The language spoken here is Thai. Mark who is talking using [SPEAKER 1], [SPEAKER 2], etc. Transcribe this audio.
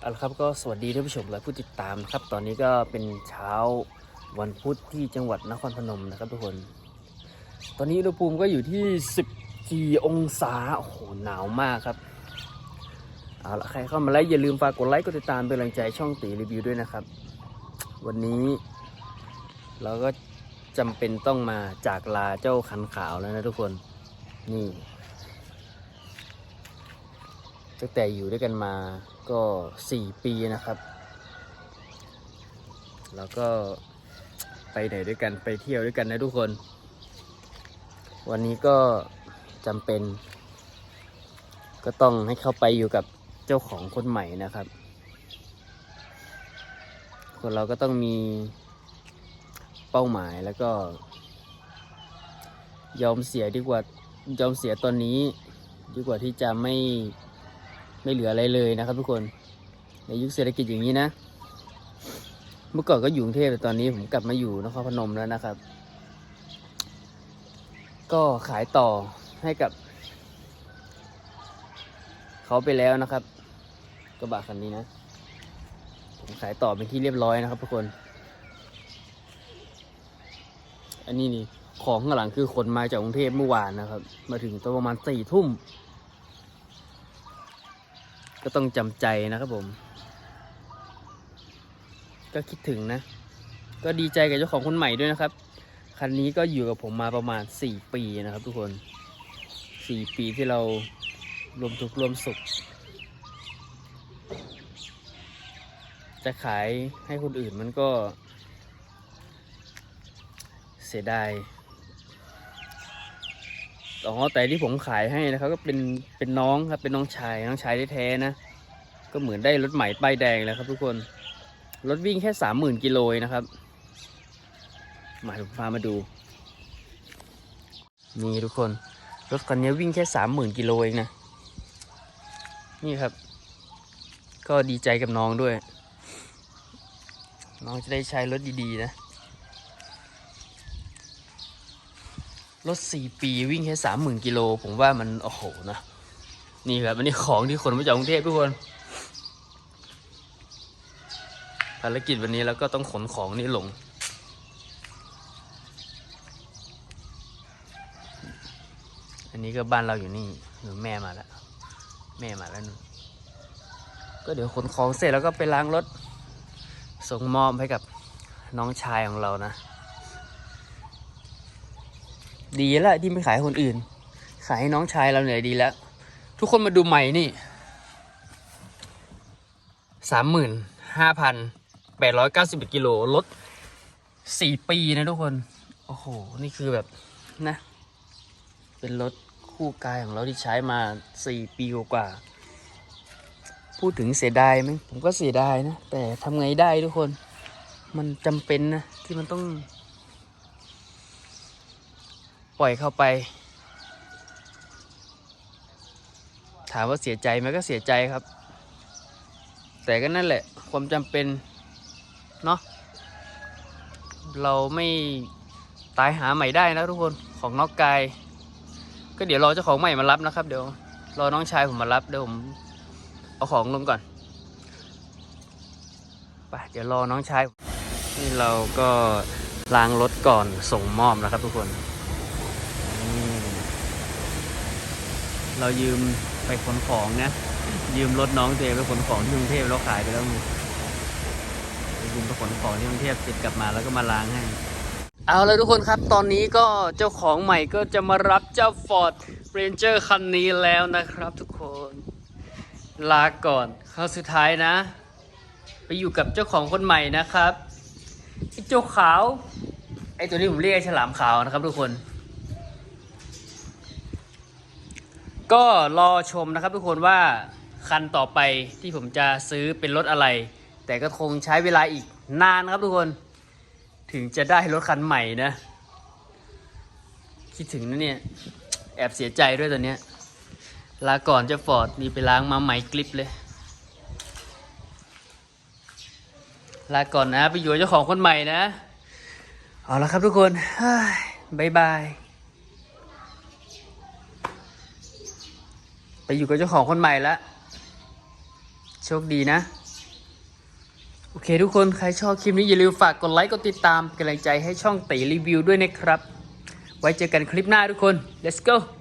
[SPEAKER 1] เอาละครับก็สวัสดีท่านผู้ชมและผู้ติดตามนะครับ ตอนนี้ก็เป็นเช้าวันพุธที่จังหวัดนครพนมนะครับทุกคน ตอนนี้อุณหภูมิก็อยู่ที่ 14 องศาโอ้โหหนาวมากครับเอาละใครเข้ามาแล้วอย่าลืมฝากกดไลค์กดติดตามเป็นกำลังใจช่องตีรีวิวด้วยนะครับ วันนี้เราก็จำเป็นต้องมาจากลาเจ้าคันขาวแล้วนะทุกคนนี่ ตั้งแต่อยู่ด้วยกันมาก็สี่ปีนะครับ แล้วก็ไปไหนด้วยกันไปเที่ยวด้วยกันนะทุกคน วันนี้ก็จำเป็น ก็ต้องให้เข้าไปอยู่กับเจ้าของคนใหม่นะครับ คนเราก็ต้องมีเป้าหมายแล้วก็ ยอมเสียดีกว่ายอมเสียตอนนี้ ดีกว่าที่จะไม่ ไม่เหลืออะไรเลยนะครับ ทุกคนในยุคเศรษฐกิจอย่างนี้นะ เมื่อก่อนก็อยู่กรุงเทพแต่ตอนนี้ผมกลับมาอยู่นครพนมแล้วนะครับ ก็ขายต่อให้กับ เขาไปแล้วนะครับกระบะคันนี้นะ ผมขายต่อเป็นที่เรียบร้อยนะครับทุกคน อันนี้นี่ของข้างหลังคือขนมาจากกรุงเทพเมื่อวานนะครับ มาถึงตอนประมาณสี่ทุ่ม ก็ต้องจำใจนะครับผม ก็คิดถึงนะ ก็ดีใจกับเจ้าของคนใหม่ด้วยนะครับ คันนี้ก็อยู่กับผมมาประมาณ 4 ปีนะครับทุกคน 4 ปีที่เรารวมทุกรวมสุข จะขายให้คนอื่นมันก็เสียดาย อ๋อแต่ที่ผมขายให้นะครับก็เป็นเป็นน้องครับเป็นน้องชายน้องชายแท้ๆนะก็เหมือนได้รถใหม่ป้ายแดงแล้วครับ ทุกคนรถวิ่งแค่สามหมื่นกิโลนะครับมาผมพามาดูนี่ทุกคน รถคันนี้วิ่งแค่สามหมื่นกิโลเองนะนี่ครับ ก็ดีใจกับน้องด้วย น้องจะได้ใช้รถดีๆนะ รถสี่ปีวิ่งแค่สามหมื่นกิโล ผมว่ามัน โอ้โหนะนี่ครับอันนี้ของที่ขนมาจากกรุงเทพทุกคนภารกิจวันนี้เราก็ต้องขนของนี่ลง อันนี้ก็บ้านเราอยู่นี่หนูแม่มาแล้ว แม่มาแล้วนู่นก็เดี๋ยวขนของเสร็จแล้วก็ไปล้างรถส่งมอบให้กับน้องชายของเรานะ ดีแล้วที่ไม่ขายคนอื่น ขายให้น้องชายเราเหนื่อยดีแล้ว ทุกคนมาดูใหม่นี่สามหมื่นห้าพันแปดร้อยเก้าสิบกิโลรถสี่ปีนะทุกคน โอ้โห นี่คือแบบนะ เป็นรถคู่กายของเราที่ใช้มาสี่ปีกว่า พูดถึงเสียดายไหมผมก็เสียดายนะ แต่ทำไงได้ทุกคน มันจำเป็นนะ ที่มันต้อง ปล่อยเข้าไป ถามว่าเสียใจไหมก็เสียใจครับ แต่ก็นั่นแหละความจำเป็น เนาะเราไม่ตายหาใหม่ได้นะทุกคนของนอกกาย ก็เดี๋ยวรอเจ้าของใหม่มารับนะครับ เดี๋ยวรอน้องชายผมมารับเดี๋ยวผมเอาของลงก่อนไปเดี๋ยวรอน้องชายนี่เราก็ล้างรถก่อนส่งมอบนะครับทุกคนอืม เรายืมไปขนของนะ ยืมรถน้องเจไปขนของที่กรุงเทพแล้วขายไปแล้วมึงยืมไปขนของที่กรุงเทพเสร็จกลับมาแล้วก็มาล้างให้ เอาแล้วทุกคนครับ ตอนนี้ก็เจ้าของใหม่ก็จะมารับเจ้า Ford Ranger คันนี้แล้วนะครับทุกคน ลาก่อนครั้งสุดท้ายนะ ไปอยู่กับเจ้าของคนใหม่นะครับไอ้เจ้าขาวไอ้ตัวนี้ผมเรียกไอ้ฉลามขาวนะครับทุกคน ก็รอชมนะครับทุกคนว่าคันต่อไปที่ผมจะซื้อเป็นรถอะไร แต่ก็คงใช้เวลาอีกนานนะครับทุกคน ถึงจะได้รถคันใหม่นะ คิดถึงนะเนี่ย แอบเสียใจด้วยตอนเนี้ยลาก่อนจะฟอร์ดนี่ไปล้างมาใหม่กลิปเลย ลาก่อนนะไปอยู่เจ้าของคนใหม่นะ เอาละครับทุกคนบายบาย ไปอยู่กับเจ้าของคนใหม่แล้วโชคดีนะ โอเคทุกคนใครชอบคลิปนี้อย่าลืมฝากกดไลค์กดติดตามกำลังใจให้ช่องตีรีวิวด้วยนะครับ ไว้เจอกันคลิปหน้าทุกคน let's go